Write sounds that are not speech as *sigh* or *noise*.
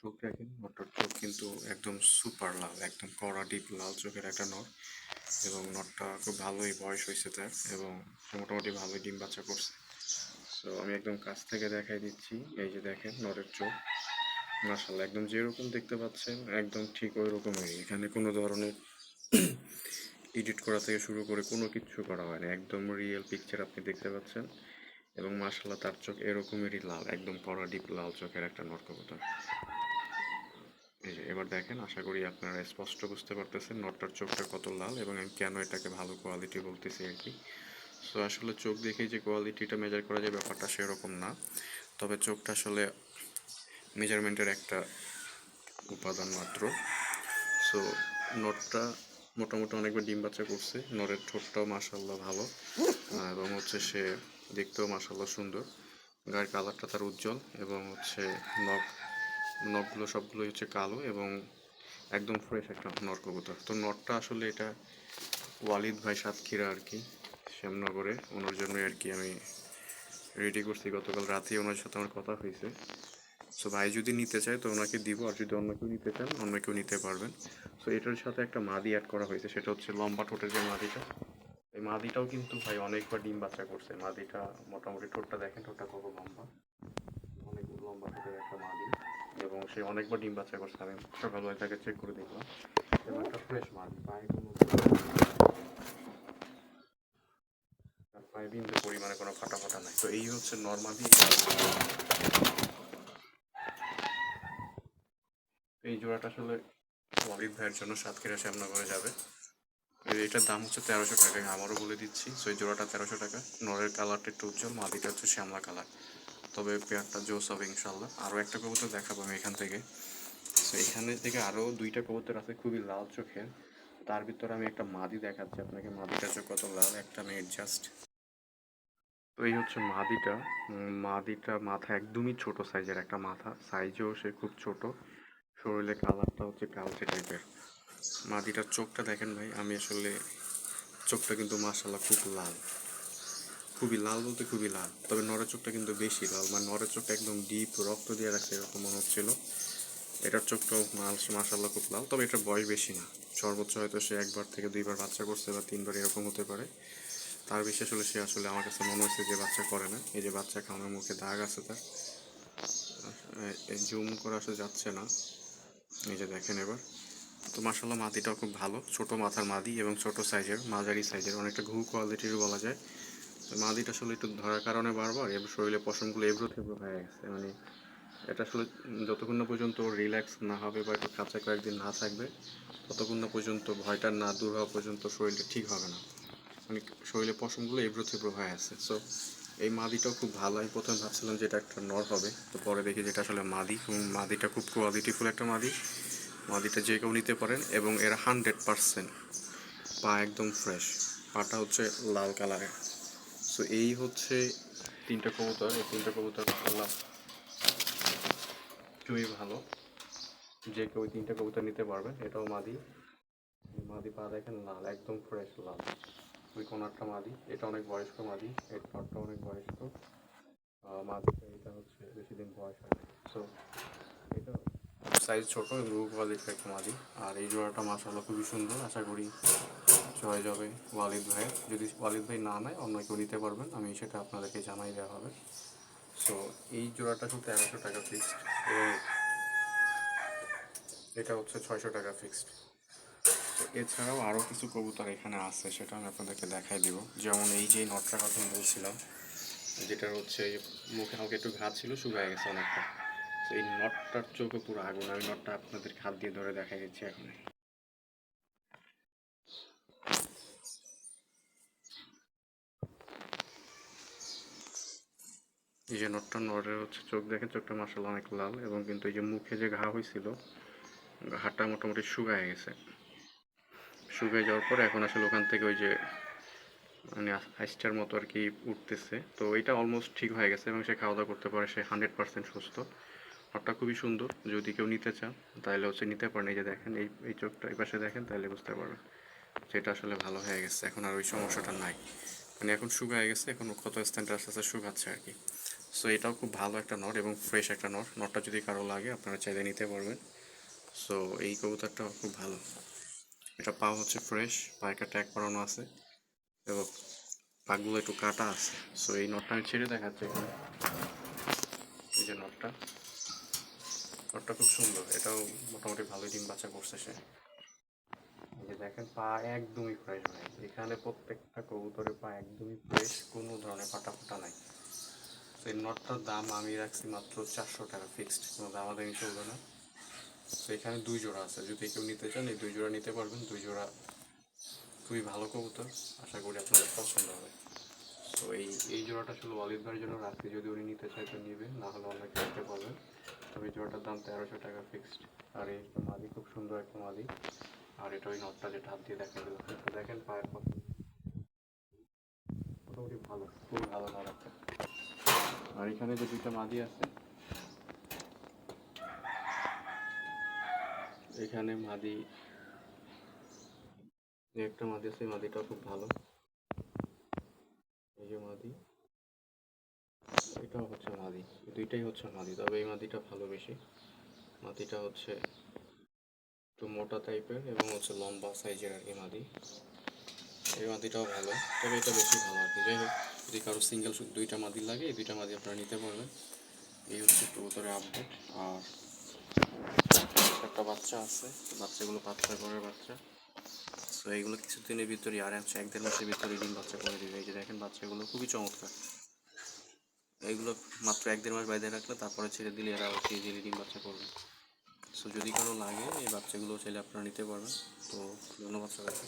চোখ দেখেন নটটার চোখ কিন্তু একদম সুপার লাল, একদম কড়া ডিপ লাল চোখের একটা নট এবং নটটা খুব ভালোই বয়স হয়েছে তার এবং মোটামুটি ভালোই ডিম বাচ্চা করছে। তো আমি একদম কাছ থেকে দেখাই দিচ্ছি, এই যে দেখেন নটের চোখ। মাশাল্লাহ একদম যেরকম দেখতে পাচ্ছেন, একদম ঠিক ওই রকমেরই এখানে কোনো ধরনের *clears throat* এডিট করা থেকে শুরু করে কোনো কিছু করা হয় না একদম রিয়েল পিকচার আপনি দেখতে পাচ্ছেন এবং মাশাল্লাহ তার চোখ এরকমেরই লাল, একদম কড়া ডিপ লাল চোখের একটা নটকবুতর এবার দেখেন, আশা করি আপনারা স্পষ্ট বুঝতে পারতেছেন নটটার চোখটা কত লাল এবং আমি কেন এটাকে ভালো কোয়ালিটি বলতেছি আর কি। সো আসলে চোখ দেখেই যে কোয়ালিটিটা মেজার করা যায় ব্যাপারটা সেরকম না। তবে চোখটা আসলে মেজারমেন্টের একটা উপাদান মাত্র। সো নটটা মোটামুটি অনেকবার ডিম বাচ্চা করছে। নরের ঠোঁটটাও মাসাল্লাহ ভালো। এবং হচ্ছে সে দেখতেও মাসাল্লাহ সুন্দর। গায়ের কালারটা তার উজ্জ্বল এবং হচ্ছে নখ নখগুলো সবগুলোই হচ্ছে কালো এবং একদম ফ্রেশ একটা নর কবুতর। তো নটটা আসলে এটা ওয়ালিদ ভাই সাতক্ষীরা আর কি, শ্যামনগরে। ওনার জন্যই আর কি আমি রেডি করছি। গতকাল রাতে ওনার সাথে আমার কথা হয়েছে। সো ভাই যদি নিতে চায় তো ওনাকে দিব, আর যদি অন্য কেউ নিতে চান, অন্য কেউ নিতে পারবেন। সো এটার সাথে একটা মাদি অ্যাড করা হয়েছে, সেটা হচ্ছে লম্বা ঠোঁটের যে মাদিটা। এই মাদিটাও কিন্তু ভাই অনেকবার ডিম বাচ্চা করছে। মাদিটা মোটামুটি ঠোঁটটা দেখেন, ঠোঁটটা কত লম্বা। অনেক লম্বা ঠোঁটের একটা মাদি। সে অনেকবার ডিম বাচ্চা করছে, আমি সকালবেলা তাকে চেক করে দেখলাম। এবং ফ্রেশ পায়ে বিন্দু পরিমাণে কোনো ফাটা ফাটা নাই। তো এই হচ্ছে নর্মালি এই জোড়াটা আসলে ওয়ালিদ ভাইয়ের জন্য সাতক্ষীরা শ্যামনগরে যাবে। এটার দাম হচ্ছে তেরোশো টাকা আমারও বলে দিচ্ছি। সো এই জোড়াটা তেরোশো টাকা। নরের কালারটা একটু উজ্জ্বল মাদিটা হচ্ছে শ্যামলা কালার তবে পেয়ারটা জোস হবে ইনশাল্লাহ আরও একটা কবুতর দেখাবো আমি এখান থেকে। সো এখানে থেকে আরও দুইটা কবুতর আছে খুবই লাল চোখের। তার ভিতরে আমি একটা মাদি দেখাচ্ছি আপনাকে। মাদিটা চোখ কত লাল, একটা আমি জাস্ট তো এই হচ্ছে মাদিটা। মাদিটা মাথা একদমই ছোট সাইজের একটা মাথা। সাইজেও সে খুব ছোট। শরীরে কালারটা হচ্ছে কালচে টাইপের মাদিটার চোখটা দেখেন ভাই, আমি আসলে চোখটা কিন্তু মার্শাল্লাহ খুব লাল। খুবই লাল বলতে খুবই লাল। তবে নরের চোখটা কিন্তু বেশি লাল মানে নরের চোখটা একদম ডিপ রক্ত দিয়ে রাখছে এরকম মনে হচ্ছিল। এটার চোখটাও মার্শাল্লাহ খুব লাল, তবে এটার বয়স বেশি না। সর্বোচ্চ হয়তো সে একবার থেকে দুইবার বাচ্চা করছে বা তিনবার এরকম হতে পারে। তার বিশেষ হলে সে আসলে আমার কাছে মনে হচ্ছে যে বাচ্চা করে না। এই যে বাচ্চা খাওয়ানোর মুখে দাগ আছে তার। জুম করে আসলে যাচ্ছে না। এই যে দেখেন এবার। তো মাসাল্লাহ মাদিটাও খুব ভালো। ছোট মাথার মাদি এবং ছোট সাইজের মাঝারি সাইজের অনেকটা ঘু কোয়ালিটির বলা যায়। মাদিটা আসলে একটু ধরার কারণে বারবার এবার শরীরে পশমগুলো এবড়ো থেবড়ো হয়ে গেছে। মানে এটা আসলে যতক্ষণ না পর্যন্ত রিল্যাক্স না হবে বা একটু কাছে কয়েকদিন না থাকবে, ততক্ষণ না পর্যন্ত ভয়টা না দূর হওয়া পর্যন্ত শরীরটা ঠিক হবে না। মানে শরীরে পশমগুলো এবড়ো থেবড়ো হয়ে আছে সো এই মাদিটাও খুব ভালো। আমি প্রথমে ভাবছিলাম যে এটা একটা নর হবে, তো পরে দেখি যেটা আসলে মাদি এবং মাদিটা খুব কোয়ালিটিফুল একটা মাদি। মাদিটা যে কেউ নিতে পারেন এবং এর হান্ড্রেড পারসেন্ট পা একদম ফ্রেশ পাটা হচ্ছে লাল কালারের সো এই হচ্ছে তিনটা কবুতর, এই তিনটা কবুতর মাসাল্লাহ খুবই ভালো। যে কেউ তিনটা কবুতর নিতে পারবেন এটাও মাদি। মাদি পা দেখেন লাল, একদম ফ্রেশ লাল। ওই কোনারটা মাদি, এটা অনেক বয়স্ক মাদি, এর ঠোঁটটা অনেক বয়স্ক। মাদিটা এটা হচ্ছে বেশি দিন বয়স হয় সো এটা সাইজ ছোট রূপ কোয়ালিটির একটা মাদি। আর এই জোড়াটা মাসাল্লাহ খুবই সুন্দর, আশা করি চয়ে যাবে, ওয়ালিদ ভাই। যদি ওয়ালিদ ভাই না নেয়, অন্য কেউ নিতে পারবেন। আমি সেটা আপনাদেরকে জানাই দেওয়া হবে। সো এই জোড়াটা হচ্ছে তেরোশো টাকা ফিক্সড এবং এটা হচ্ছে ছয়শো টাকা ফিক্সড এছাড়াও আরও কিছু কবুতর এখানে আছে, সেটা আমি আপনাদেরকে দেখাই দিব। যেমন এই যে নটটার কথা আমি বলছিলাম যেটা হচ্ছে মুখে হালকা একটু ঘা ছিল, শুকায় গেছে অনেকটা। তো এই নটটার চোখে পুরো আগুন। আমি নটটা আপনাদের হাত দিয়ে ধরে দেখা দিচ্ছি এখন এই যে নটটা নরের হচ্ছে, চোখ দেখেন চোখটা মাসাল অনেক লাল এবং কিন্তু এই যে মুখে যে ঘা হয়েছিল ঘাটা মোটামুটি শুকায় গেছে। শুকায় যাওয়ার পর এখন আসলে ওখান থেকে ওই যে মানে আইসটার মতো আর কি উঠতেছে। তো এটা অলমোস্ট ঠিক হয়ে গেছে এবং সে খাওয়া দাওয়া করতে পারে, সে হান্ড্রেড পার্সেন্ট সুস্থ। নটটা খুবই সুন্দর, যদি কেউ নিতে চান, তাহলে হচ্ছে নিতে পারেন। এই যে দেখেন, এই এই চোখটা এই পাশে দেখেন, তাহলে বুঝতে পারবেন যেটা আসলে ভালো হয়ে গেছে। এখন আর ওই সমস্যাটা নাই। মানে এখন শুকায় গেছে, এখন স্থানটা আস্তে আস্তে শুকাচ্ছে আর কি। সো এটাও খুব ভালো একটা নট এবং ফ্রেশ একটা নট। নটটা যদি কারও লাগে, আপনারা চাইলে নিতে পারবেন। সো এই কবুতরটা খুব ভালো। এটা পা হচ্ছে ফ্রেশ পায়ে একটা ট্যাগ করানো আছে এবং পাগুলো একটু কাটা আছে। সো এই নটটা আমি ছেড়ে দেখাচ্ছি এখানে। এই যে নটটা। নটটা খুব সুন্দর। এটাও মোটামুটি ভালোই ডিম বাচ্চা করছে সে। দেখেন, পা একদমই ফ্রেশ ভাই এখানে প্রত্যেকটা কবুতরের পা একদমই ফ্রেশ কোনো ধরনের ফাটা ফাটা নাই। এই নটটার দাম আমি রাখছি মাত্র চারশো টাকা ফিক্সড কোনো দামাদামি চলবে না। তো এখানে দুই জোড়া আছে, যদি কেউ নিতে চান এই দুই জোড়া নিতে পারবেন। দুই জোড়া খুবই ভালো কবুতর, আশা করি আপনাদের পছন্দ হবে। তো এই এই জোড়াটা শুধু অলিভ ভাইয়ের জন্য রাখছি যদি উনি নিতে চায় তো নেবেন, না হলে অন্য কেউ নিতে পারবেন। তবে এই জোড়াটার দাম তেরোশো টাকা ফিক্সড আর এই মাদি, খুব সুন্দর একটা মাদি। আর এটা ওই নটটা যেটা হাত দিয়ে দেখা গেল দেখেন পায়ের পর মোটামুটি ভালো খুব ভালো নট আর এখানে যে দুইটা মাদি আছে। এখানে মাদি এই একটা মাদি আছে, এই মাদিটাও খুব ভালো। এই যে মাদি, এটাও হচ্ছে মাদি। দুইটাই হচ্ছে মাদি, তবে এই মাদিটা ভালো বেশি। মাদিটা হচ্ছে একটু মোটা টাইপের এবং হচ্ছে লম্বা সাইজের আর কি মাদি। এই মাদিটাও ভালো। তবে এটা বেশি ভালো আর কি। যাই হোক, যদি কারও সিঙ্গেল দুইটা মাদি লাগে, এই দুইটা মাদি আপনারা নিতে পারবেন। এই হচ্ছে কবুতরের আপডেট আর একটা বাচ্চা আছে। বাচ্চাগুলো বাচ্চা, ঘরের বাচ্চা। সো এইগুলো কিছুদিনের ভিতরে আর হচ্ছে এক দেড় মাসের ভিতরে ডিম বাচ্চা করে দিবে। এই যে দেখেন বাচ্চাগুলো, খুবই চমৎকার। এইগুলো মাত্র এক দেড় মাস বাইরে রাখলে তারপরে ছেড়ে দিলে এরা হচ্ছে ইজিলি ডিম বাচ্চা করবে। সো যদি কারও লাগে, এই বাচ্চাগুলো চাইলে আপনারা নিতে পারবেন। তো, ধন্যবাদ সবাইকে।